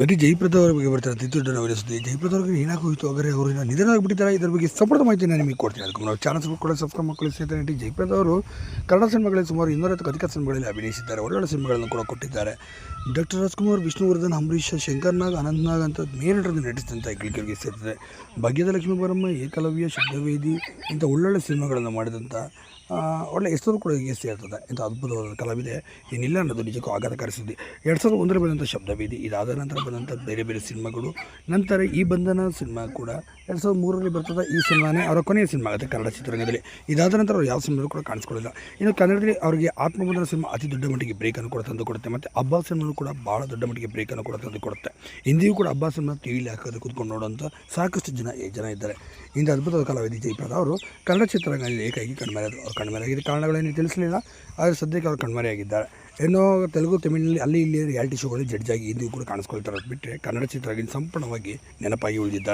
ನಟಿ ಜಯಪ್ರದಾ ಅವರ ಬಗ್ಗೆ ಬರ್ತಾರೆ ಅತಿ ದೊಡ್ಡ ನೋವಿನ ಸುದ್ದಿ ಜಯಪ್ರದಾ ಅವ್ರಿಗೆ ಏನಾಗಿ ಹೋಯಿತು ಅವರೇ ನಿಧನ ಆಗಿಬಿಟ್ಟಿದ್ದಾರೆ? ಇದ್ರ ಬಗ್ಗೆ ಸಂಪೂರ್ಣ ಮಾಹಿತಿ ನಾನು ನಿಮಗೆ ಕೊಡ್ತೀನಿ. ಅದಕ್ಕೆ ನಾವು ಚಾನಲ್ಸ್ ಕೂಡ ಸಬ್ಸ್ಕ್ರೈಬ್ ಮಾಡ್ಕೊಳ್ಳಿ. ಸ್ನೇಹಿತರೆ, ನಟಿ ಜಯಪ್ರದಾ ಅವರು ಕನ್ನಡ ಸಿನಿಮಾಗಳಲ್ಲಿ ಸುಮಾರು ಇನ್ನೂರೈವತ್ತು ಅಧಿಕ ಸಿನಿಮಾಗಳಲ್ಲಿ ಅಭಿನಯಿಸಿದ್ದಾರೆ. ಒಳ್ಳೊಳ್ಳೆ ಸಿನಿಮಾಗಳನ್ನು ಕೂಡ ಕೊಟ್ಟಿದ್ದಾರೆ. ಡಾಕ್ಟರ್ ರಾಜ್ಕುಮಾರ್, ವಿಷ್ಣುವರ್ಧನ್, ಅಂಬರೀಷ್ ಶಂಕರ್ನಾಗ್ ಅನಂತ್ನಾಗ್ ಅಂತ ಮೇಲಿಡರಲ್ಲಿ ನಟಿಸಿದಂಥ ಹೆಗ್ಗಳಿಕೆಗೆ ಸೇರ್ತದೆ ಭಾಗ್ಯದ ಲಕ್ಷ್ಮೀ ಬರಮ್ಮ ಏಕಲವ್ಯ ಶುದ್ಧವೇದಿ ಇಂಥ ಒಳ್ಳೊಳ್ಳೆ ಸಿನಿಮಾಗಳನ್ನು ಮಾಡಿದಂಥ ಒಳ್ಳೆ ಹೆಸರು ಕೂಡ ಹೀಗೆ ಸೇರ್ತದೆ. ಇಂಥ ಅದ್ಭುತವಾದ ಕಲಾವಿದೆ ಏನಿಲ್ಲ ಅನ್ನೋದು ನಿಜಕ್ಕೂ ಆಘಾತಕಾರಿ ಸುದ್ದಿ. ಎರಡು ಸಾವಿರದ ಒಂದರ ಬಂದಂಥ ಶಬ್ದವೇದಿ ಇದಾದ ನಂತರ ಬಂದಂಥ ಬೇರೆ ಬೇರೆ ಸಿನಿಮಾಗಳು. ನಂತರ ಈ ಬಂಧನ ಸಿನಿಮಾ ಕೂಡ ಎರಡು ಸಾವಿರದ ಮೂರರಲ್ಲಿ ಬರ್ತದೆ ಈ ಸಿನಿಮಾನೇ ಅವರ ಕೊನೆಯ ಸಿನಿಮಾ ಆಗುತ್ತೆ ಕನ್ನಡ ಚಿತ್ರರಂಗದಲ್ಲಿ. ಇದಾದ ನಂತರ ಅವ್ರು ಯಾವ ಸಿನಿಮಾಗಳು ಕೂಡ ಕಾಣಿಸ್ಕೊಳ್ಳಿಲ್ಲ. ಇನ್ನು ಕನ್ನಡದಲ್ಲಿ ಅವರಿಗೆ ಆತ್ಮಬಂಧನ ಸಿನಿಮಾ ಅತಿ ದೊಡ್ಡ ಮಟ್ಟಿಗೆ ಬ್ರೇಕನ್ನು ಕೂಡ ತಂದು ಕೊಡುತ್ತೆ. ಮತ್ತು ಅಬ್ಬಾ ಸಿನಿಮಾನು ಕೂಡ ಭಾಳ ದೊಡ್ಡ ಮಟ್ಟಿಗೆ ಬ್ರೇಕನ್ನು ಕೂಡ ತಂದು ಕೊಡುತ್ತೆ. ಹಿಂದಿಯೂ ಕೂಡ ಅಬ್ಬಾ ಸಿನಿಮಾ ಟಿ ವಿಲಿ ಹಾಕೋದು ಕೂತ್ಕೊಂಡು ನೋಡುವಂಥ ಸಾಕಷ್ಟು ಜನ ಜನ ಇದ್ದಾರೆ. ಇಂಥ ಅದ್ಭುತ ಕಲಾವಿದ ಜಯಪ್ರದ ಅವರು ಕನ್ನಡ ಚಿತ್ರರಂಗದಲ್ಲಿ ಏಕಾಗಿ ಕಣ್ಮರೆಯಾದರು ಅವ್ರು ಕಣ್ಮರೆಯಾಗಿದ್ದ ಕಾರಣಗಳೇನು ತಿಳಿಸಲಿಲ್ಲ. ಆದರೆ ಸದ್ಯಕ್ಕೆ ಅವರು ಕಣ್ಮರೆಯಾಗಿದ್ದಾರೆ. ಏನೋ ತೆಲುಗು, ತಮಿಳಿನಲ್ಲಿ ಅಲ್ಲಿ ಇಲ್ಲಿ ರಿಯಾಲಿಟಿ ಶೋಗಳಲ್ಲಿ ಜಡ್ಜಾಗಿ ಇಂದಿಗೂ ಕೂಡ ಕಾಣಿಸ್ಕೊಳ್ತಾರೆ ಬಿಟ್ಟರೆ ಕನ್ನಡ ಚಿತ್ರರಂಗ ಸಂಪೂರ್ಣವಾಗಿ ನೆನಪಾಗಿ ಉಳಿದಿದ್ದಾರೆ.